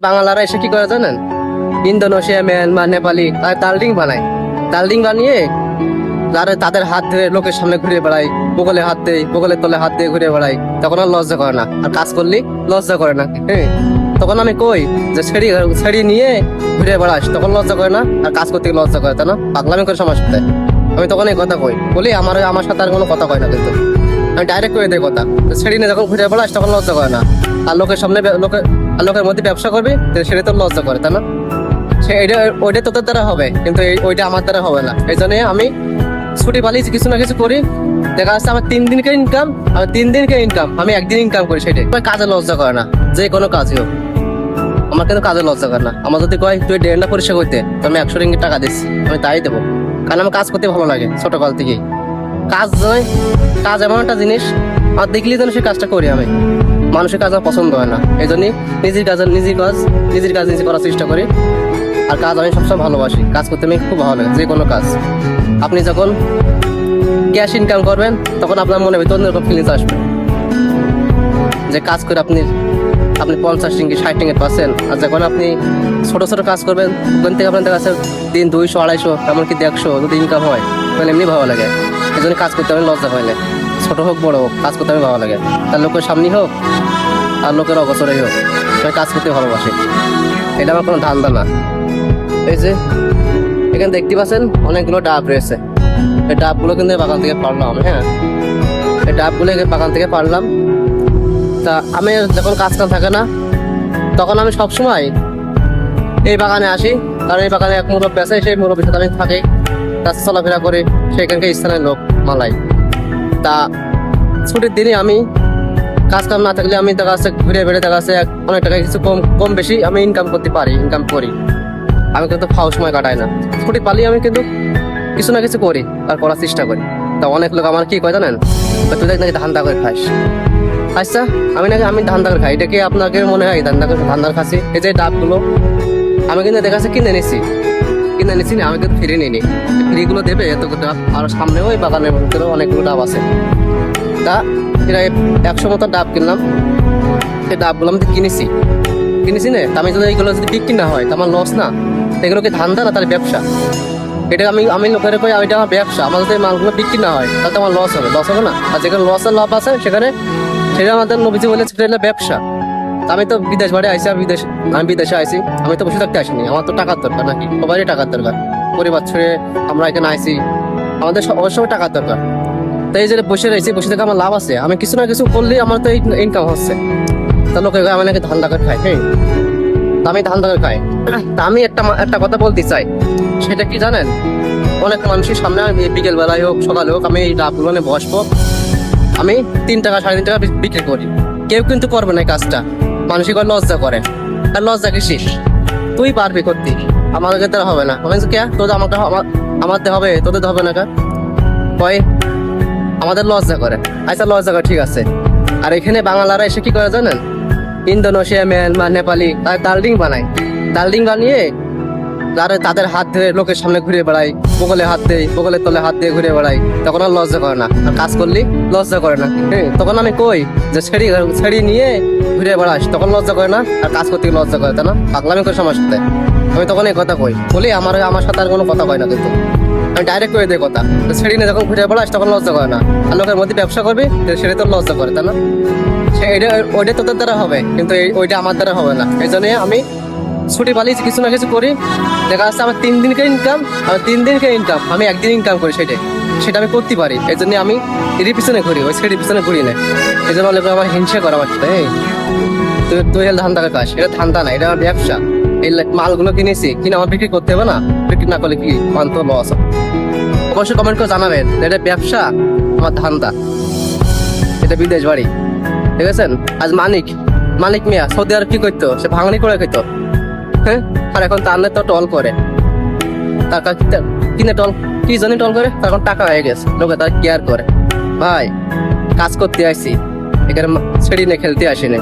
বাংলারা এসে কি করে জানেন? ইন্দোনেশিয়া, মিয়ানমার, নেপালি, তারা তালডিং বানায়। তালডিং বানিয়ে যারা তাদের হাত ধরে লোকের সামনে ঘুরে বেড়ায় বগলে হাত দেয় বগলের তলে হাত দিয়ে ঘুরে বেড়ায়। তখন আর লজ্জা করে না। আর কাজ করলি, লজ্জা করে না। হ্যাঁ। তখন আমি কই যে ছেড়ি ছেড়ি নিয়ে ঘুরে বেড়াস। তখন লজ্জা করে না। আর কাজ করতে লজ্জা করে, তাই না? পাগলামি করে সমস্যা সাথে আমি তখন এই কথা কই। বলি, আমার আমার সাথে আর কোনো কথা কয় না কিন্তু। আমি ডাইরেক্ট করে দেয় কথা। ছেড়ি নিয়ে যখন ঘুরে বেড়াস, তখন লজ্জা করে না। আর লোকের সামনে লোকের আর লোকের মধ্যে ব্যবসা করবে সেটা তো লজ্জা করে, তাই না? সে এটা, ওইটা তোদের দ্বারা হবে, কিন্তু ওইটা আমার দ্বারা হবে না। এই জন্য আমি ছুটি পালিয়েছি কিছু না কিছু করি। দেখা যাচ্ছে আমার তিন দিনকে ইনকাম আর তিন দিনকে ইনকাম আমি একদিন ইনকাম করি সেটাই। আমার কাজে লজ্জা করে না, যে কোনো কাজই হোক। আমার কিন্তু কাজে লজ্জা করে না। আমার যদি কয়, তুই ডেন্ডা পরিষ্কার করতে, তো আমি একশো রিঙ্গিত টাকা দিচ্ছি, আমি তাই দেবো। কারণ আমার কাজ করতে ভালো লাগে, ছোটকাল থেকেই। কাজ নয়, কাজ এমন একটা জিনিস, আর দেখলেই যেন সে কাজটা করি আমি। মানুষের কাজ আমার পছন্দ হয় না। এই জন্যই নিজের কাজ নিজের কাজ নিজের কাজ নিজে করার চেষ্টা করি। আর কাজ আমি সবসময় ভালোবাসি। কাজ করতে আমি খুব ভালো লাগে যে কোনো কাজ। আপনি যখন ক্যাশ ইনকাম করবেন, তখন আপনার মনে ভিতর অন্যরকম ফিলিংস আসবে। যে কাজ করে আপনি আপনি পঞ্চাশ টিঙ্গি ষাট টিঙ্গি পাচ্ছেন, আর যখন আপনি ছোট ছোট কাজ করবেন, ওখান থেকে আপনার যাচ্ছে দিন দুইশো, আড়াইশো, এমনকি দেড়শো যদি ইনকাম হয়, তাহলে এমনি ভালো লাগে। এই জন্য কাজ করতে আমি লজ্জা পাইলে ছোট হোক, বড় হোক, কাজ করতে আমি ভালো লাগে। তার লোকের সামনেই হোক, আর লোকের অবসরেই হোক আমি কাজ করতে ভালোবাসি। এটা আমার কোনো ধান্দা না। এই যে, এখানে দেখতে পাচ্ছেন, অনেকগুলো ডাব রয়েছে। এই ডাবগুলো কিন্তু বাগান থেকে পারলাম হ্যাঁ? এই ডাবগুলো বাগান থেকে পারলাম। তা আমি যখন কাজ কাম থাকে না, তখন আমি সবসময় এই বাগানে আসি। কারণ এই বাগানে এক মুরব্বী আছে, সেই মুরব্বীর সাথে আমি থাকি। তার চলাফেরা করি সেখানকার স্থানীয় লোক, মালাই। তা ছুটির দিনে আমি কাজ কাম না থাকলে আমি দেখা যাচ্ছে ঘুরে বেড়ে দেখা যাচ্ছে অনেক টাকা কিছু কম কম বেশি আমি ইনকাম করতে পারি ইনকাম করি। আমি কিন্তু ফাও সময় কাটাই না। ছুটি পালি আমি কিন্তু কিছু না কিছু করি আর করার চেষ্টা করি। তা অনেক লোক আমার কি কয় জানেন? তুই দেখ নাকি ধান্দা করে খাস। আচ্ছা আমি নাকি আমি ধান্দা করে খাই। এটা কি আপনাকে মনে হয় ধান্দা করে ধান্দার খাসি? এই যে ডাবগুলো, আমি কিন্তু দেখা যাচ্ছে কিনে নিছি। কিনে নিছি না, আমি কিন্তু ফ্রি নিইনি। ফ্রিগুলো দেবে, এত ডাব আর সামনে ওই বাগানের ভিতরে অনেকগুলো ডাব আছে। তা এটা একশো মতো ডাব কিনলাম, সেই ডাবগুলো আমি কিনেছি। কিনেছি না আমি যদি এইগুলো যদি বিক্রি না হয়, তা আমার লস না। এগুলো কি ধান্দা না তার ব্যবসা? এটা আমি আমি লোকের কই, এটা আমার ব্যবসা। আমার যদি মালগুলো বিক্রি না হয়, তাহলে আমার লস হবে। লস হবে না? আর যেখানে লসের লাভ আছে, সেখানে, সেটা আমাদের নবীজি বলে সেটা ব্যবসা। আমি তো বিদেশ বাড়ি আইসি আর বিদেশ আমি বিদেশে আইসি। আমি তো বসে থাকতে আসিনি। আমার তো টাকার দরকার নাকি? সবারই টাকার দরকার। পরিবার ছেড়ে আমরা এখানে আইসি। আমাদের অবশ্যই টাকার দরকার। তাই যে বসে রয়েছি, বসে থেকে আমার লাভ আছে। আমি কিছু না কিছু করলেই আমার তো ইনকাম হচ্ছে। তা লোকে আমি নাকি ধান করে খাই হ্যাঁ আমি ধান করে খাই। তা আমি একটা একটা কথা বলতে চাই। সেটা কি জানেন? অনেক মানুষের সামনে আমি বিকেল বেলায় হোক, সকালে হোক, আমি নিয়ে বসবো। আমি তিন টাকা, সাড়ে তিন টাকা বিক্রি করি। কেউ কিন্তু করবে না কাজটা। মানুষই করে লজ্জা করে আর লজ্জা কিসিস তুই পারবি করতে। আমাদের তো হবে না। আমি কে? তোদের আমাকে আমার হবে? তোদের হবে না কা? কয় আমাদের লজ্জা করে আচ্ছা লজ্জা করে, ঠিক আছে। আর এখানে বাঙালারা এসে কি করে জানেন? ইন্দোনেশিয়া, মিয়ানমার, নেপালি, তার তালডিং বানায়। তালডিং বানিয়ে যারা তাদের হাত ধরে লোকের সামনে ঘুরে বেড়াই বগলে হাত দেয় বগলের তলে হাত দিয়ে ঘুরে বেড়াই, তখন আর লজ্জা করে না। আর কাজ করলি, লজ্জা করে না। তখন আমি কই যে ছেড়ি ছেড়ি নিয়ে ঘুরে বেড়াস, তখন লজ্জা করে না, আর কাজ করতে লজ্জা করে, তাই না? পাগলামি করে সমস্যা সাথে। আমি তখন এই কথা কই, বলি আমার আমার সাথে আর কোনো কথা কয় না কিন্তু। আমি ডাইরেক্ট করে দিই কথা ছেড়ি নিয়ে যখন ঘুরে বেড়াস, তখন লজ্জা করে না। আর লোকের মধ্যে ব্যবসা করবি সেটা তো লজ্জা করে, তাই না? সে ওইটা তোদের দ্বারা হবে, কিন্তু ওইটা আমার দ্বারা হবে না। এই জন্য আমি ছুটি পালিয়েছি, কিছু না কিছু করি। দেখা যাচ্ছে আমার তিন দিনকে ইনকাম আমার তিন দিনকে ইনকাম আমি একদিন ইনকাম করি সেটাই। সেটা আমি করতে পারি এই জন্য আমি এর পিছনে ঘুরি, ওই সেটির পিছনে ঘুরি না। এই জন্য অনেক আমার হিংসা করা আমার এই। তুই তুই হলে ধান্দা কাজ এটা ধান্দা না, এটা আমার ব্যবসা। এই মালগুলো কিনেছি, কিনে আমার বিক্রি করতে হবে না, বিক্রি না করলে কি অন্ত লস অবশ্যই কমেন্ট করে জানাবেন, এটা ব্যবসা, আমার ধান্দা। এটা বিদেশ বাড়ি। ঠিক আছে আজ মানিক মানিক মিয়া, সৌদি আরব কি করতো? সে ভাঙনি করে খেতো হ্যাঁ আর এখন তার তো টল করে। তার কিনে টল কি জানি টল করে? তার এখন টাকা হয়ে গেছে। লোকে তার কেয়ার করে। ভাই, কাজ করতে আসি। এখানে ছেড়ি নিয়ে খেলতে আসিনি।